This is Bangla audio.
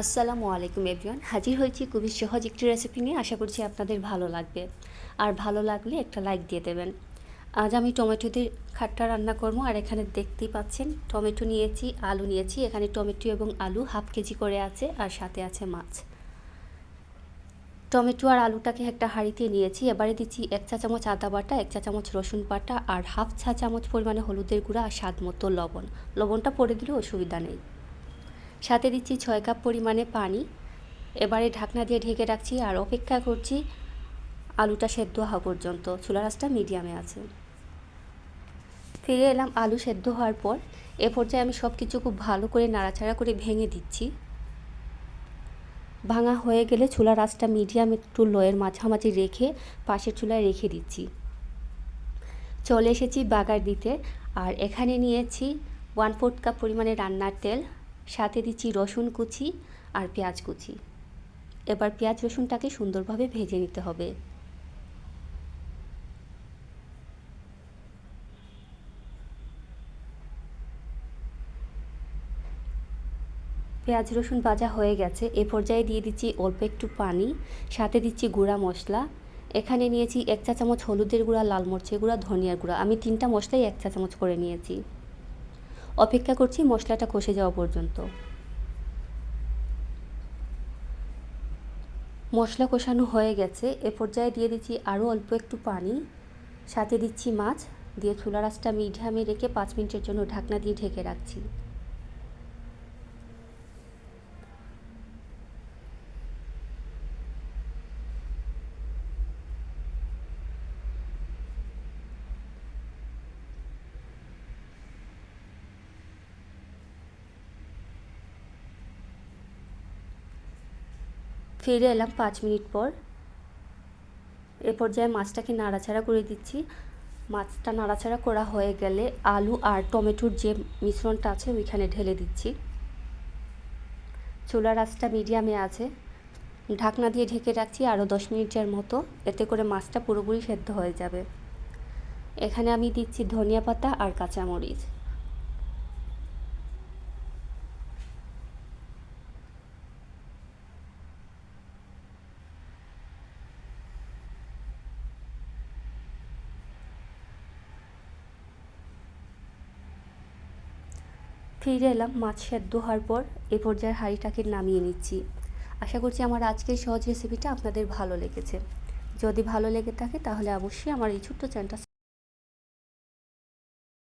আসসালামু আলাইকুম এভরিওয়ান। হাজির হয়েছি খুবই সহজ একটি রেসিপি নিয়ে। আশা করছি আপনাদের ভালো লাগবে। আর ভালো লাগলে একটা লাইক দিয়ে দেবেন। আজ আমি টমেটো দিয়ে খাট্টা রান্না করব। আর এখানে দেখতেই পাচ্ছেন, টমেটো নিয়েছি, আলু নিয়েছি। এখানে টমেটো এবং আলু হাফ কেজি করে আছে আর সাথে আছে মাছ। টমেটো আর আলুটাকে একটা হাঁড়িতে নিয়েছি। এবারে দিচ্ছি এক চা চামচ আদা বাটা, এক চা চামচ রসুন বাটা আর হাফ চা চামচ পরিমাণে হলুদের গুঁড়া আর স্বাদ মতো লবণ। লবণটা পরে দিলেও অসুবিধা নেই। সাথে দিচ্ছি ছয় কাপ পরিমাণে পানি। এবারে ঢাকনা দিয়ে ঢেকে রাখছি আর অপেক্ষা করছি আলুটা সেদ্ধ হওয়া পর্যন্ত। চুলা রাসটা মিডিয়ামে আছে। ফিরে এলাম আলু সেদ্ধ হওয়ার পর। এ পর্যায়ে আমি সব কিছু খুব ভালো করে নাড়াচাড়া করে ভেঙে দিচ্ছি। ভাঙা হয়ে গেলে চুলা রাসটা মিডিয়াম একটু লোয়ের মাঝামাঝি রেখে পাশের চুলায় রেখে দিচ্ছি। চলে এসেছি বাগার দিতে। আর এখানে নিয়েছি ওয়ান ফোর্থ কাপ পরিমাণে রান্নার তেল। সাথে দিচ্ছি রসুন কুচি আর পেঁয়াজ কুচি। এবার পেঁয়াজ রসুনটাকে সুন্দরভাবে ভেজে নিতে হবে। পেঁয়াজ রসুন ভাজা হয়ে গেছে। এ পর্যায়ে দিয়ে দিচ্ছি অল্প একটু পানি, সাথে দিচ্ছি গুঁড়া মশলা। এখানে নিয়েছি এক চা চামচ হলুদের গুঁড়া, লাল মরিচের গুঁড়া, ধনিয়ার গুঁড়া। আমি তিনটা মশলাই এক চা চামচ করে নিয়েছি। অপেক্ষা করছি মশলাটা কষে যাওয়া পর্যন্ত। মশলা কষানো হয়ে গেছে। এ পর্যায়ে দিয়ে দিচ্ছি আরও অল্প একটু পানি। সাথে দিচ্ছি মাছ। দিয়ে চুলা রাসটা মিডিয়ামে রেখে পাঁচ মিনিটের জন্য ঢাকনা দিয়ে ঢেকে রাখছি। ফিরে এলাম পাঁচ মিনিট পর। এ পর্যায়ে মাছটাকে নাড়াচাড়া করে দিচ্ছি। মাছটা নাড়াচাড়া করা হয়ে গেলে আলু আর টমেটোর যে মিশ্রণটা আছে ওইখানে ঢেলে দিচ্ছি। চুলার আঁচটা মিডিয়ামে আছে। ঢাকনা দিয়ে ঢেকে রাখছি আরও দশ মিনিটের মতো। এতে করে মাছটা পুরোপুরি সেদ্ধ হয়ে যাবে। এখানে আমি দিচ্ছি ধনিয়া পাতা আর কাঁচামরিচ। ফিরে এলাম মাছ সেদ্ধ হওয়ার পর এ পর্যায়ে হাঁড়িটাকে নামিয়ে নিচ্ছি। আশা করছি আমার আজকের সহজ রেসিপিটা আপনাদের ভালো লেগেছে। যদি ভালো লেগে থাকে তাহলে অবশ্যই আমার এই ছোট্ট চ্যানেলটা